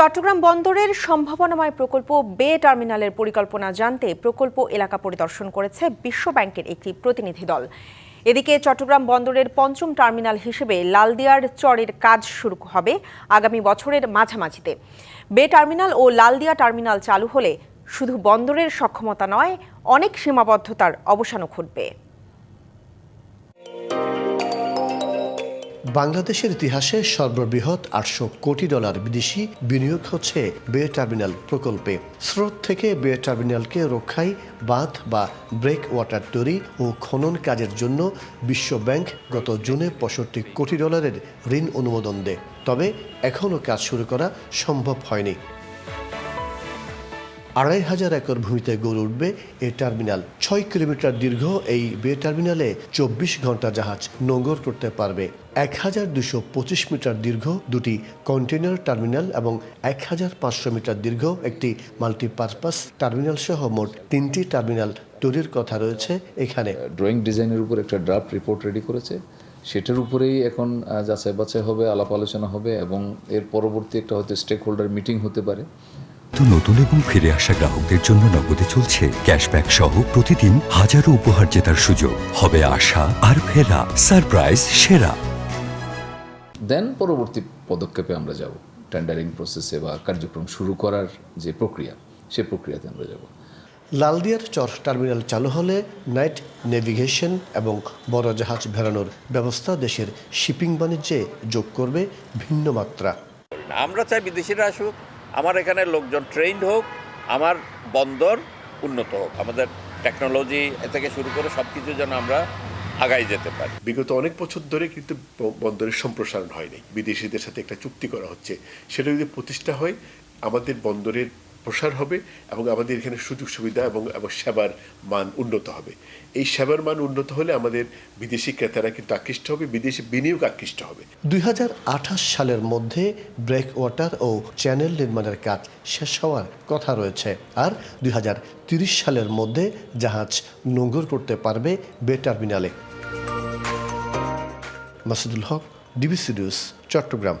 চট্টগ্রাম বন্দরের সম্ভাবনাময় প্রকল্প বে টার্মিনালের পরিকল্পনা জানতে প্রকল্প এলাকা পরিদর্শন করেছে বিশ্ব ব্যাংকের একটি প্রতিনিধি দল। এদিকে চট্টগ্রাম বন্দরের পঞ্চম টার্মিনাল হিসেবে লালদিয়ার চরের কাজ শুরু হবে আগামী বছরের মাঝামাঝিতে। বে টার্মিনাল ও লালদিয়া টার্মিনাল চালু হলে শুধু বন্দরের সক্ষমতা নয়, অনেক সীমাবদ্ধতার অবসানও ঘটবে। বাংলাদেশের ইতিহাসে সর্ববৃহৎ আটশো কোটি ডলার বিদেশি বিনিয়োগ হচ্ছে বে টার্মিনাল প্রকল্পে। স্রোত থেকে বে টার্মিনালকে রক্ষায় বাঁধ বা ব্রেক ওয়াটার তৈরি ও খনন কাজের জন্য বিশ্ব ব্যাংক গত জুনে পঁয়ষট্টি কোটি ডলারের ঋণ অনুমোদন দেয়। তবে এখনও কাজ শুরু করা সম্ভব হয়নি। আড়াই হাজার একর ভূমিতে গড়ে উঠবে এই টার্মিনাল। ছয় কিলোমিটার দীর্ঘ এই বে টার্মিনালে চব্বিশ ঘণ্টা জাহাজ নোঙর করতে পারবে। এক হাজার দুশো পঁচিশ মিটার দীর্ঘ দুটি কন্টেনার টার্মিনাল এবং এক হাজার পাঁচশো মিটার দীর্ঘ একটি মাল্টিপারপাস টার্মিনাল সহ মোট তিনটি টার্মিনাল তৈরির কথা রয়েছে এখানে। ড্রয়িং ডিজাইনের উপর একটা ড্রাফট রিপোর্ট রেডি করেছে। সেটার উপরেই এখন যাচাই বাছাই হবে আলাপ আলোচনা হবে এবং এর পরবর্তী একটা হয়তো স্টেক হোল্ডার মিটিং হতে পারে। তো নতুন এবং ফিরে আসা গ্রাহকদের জন্য নগদে চলছে ক্যাশব্যাক সহ প্রতিদিন হাজারো উপহার জেতার সুযোগ। হবে আশা আর ফেরা। সারপ্রাইজ সেরা। দেন পরবর্তী পদক্ষেপে আমরা যাব। টেন্ডারিং প্রসেসে বা কার্যক্রম শুরু করার যে প্রক্রিয়া সে প্রক্রিয়াতে আমরা যাব। লালদিয়ার চর টার্মিনাল চালু হলে নাইট নেভিগেশন এবং বড় জাহাজ ভেড়ানোর ব্যবস্থা দেশের শিপিং বাণিজ্যে যোগ করবে ভিন্ন মাত্রা আমরা চাই বিদেশিরা আসুক আমার এখানে লোকজন ট্রেন্ড হোক, আমার বন্দর উন্নত হোক। আমাদের টেকনোলজি থেকে শুরু করে সব কিছু যেন আমরা আগাই যেতে পারি। বিগত অনেক বছর ধরে কিন্তু বন্দরের সম্প্রসারণ হয়নি। বিদেশিদের সাথে একটা চুক্তি করা হচ্ছে। সেটা যদি প্রতিষ্ঠা হয়, আমাদের বন্দরের প্রসার হবে এবং আমাদের এখানে সুযোগ সুবিধা এবং এবং সেবার মান উন্নত হবে। এই সেবার মান উন্নত হলে আমাদের বিদেশি ক্রেতারা কিন্তু আকৃষ্ট হবে, বিদেশি বিনিয়োগ আকৃষ্ট হবে। দুই সালের মধ্যে ব্রেক ওয়াটার ও চ্যানেল নির্মাণের কাজ শেষ হওয়ার কথা রয়েছে। আর দুই সালের মধ্যে জাহাজ নোঙর করতে পারবে বে টার্মিনালে। Masudul Haque, DBC news, Chattogram.